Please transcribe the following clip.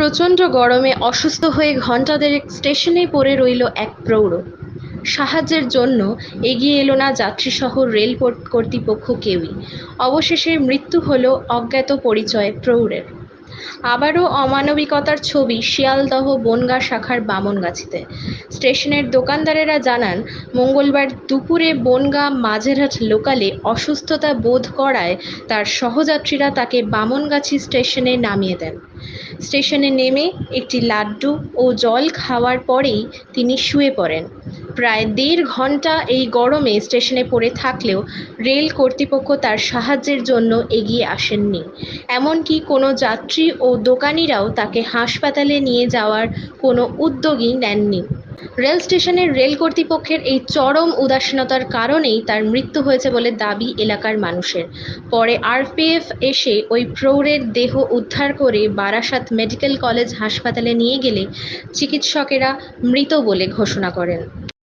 প্রচণ্ড গরমে অসুস্থ হয়ে ঘণ্টা দেড়েক স্টেশনে পড়ে রইল এক প্রৌঢ়। সাহায্যের জন্য এগিয়ে এলো না যাত্রীসহ রেল কর্তৃপক্ষ কেউই। অবশেষে মৃত্যু হলো অজ্ঞাত পরিচয় প্রৌঢ়ের। আবারও অমানবিকতার ছবি শিয়ালদহ বনগা শাখার বামনগাছিতে। স্টেশনের দোকানদারেরা জানান, মঙ্গলবার দুপুরে বনগা মাঝেরহাট লোকালে অসুস্থতা বোধ করায় তার সহযাত্রীরা তাকে বামনগাছি স্টেশনে নামিয়ে দেন। স্টেশনে নেমে একটি লাড্ডু ও জল খাওয়ার পরেই তিনি শুয়ে পড়েন। প্রায় দেড় ঘণ্টা এই গরমে স্টেশনে পড়ে থাকলেও রেল কর্তৃপক্ষ তার সাহায্যের জন্য এগিয়ে আসেননি। এমনকি কোনো যাত্রী ও দোকানিরাও তাকে হাসপাতালে নিয়ে যাওয়ার কোনো উদ্যোগই নেননি। রেল স্টেশনের রেল কর্তৃপক্ষের এই চরম উদাসীনতার কারণেই তার মৃত্যু হয়েছে বলে দাবি এলাকার মানুষের। পরে আরপিএফ এসে ওই প্রৌঢ়ের দেহ উদ্ধার করে বারাসাত মেডিকেল কলেজ হাসপাতালে নিয়ে গেলে চিকিৎসকেরা মৃত বলে ঘোষণা করেন।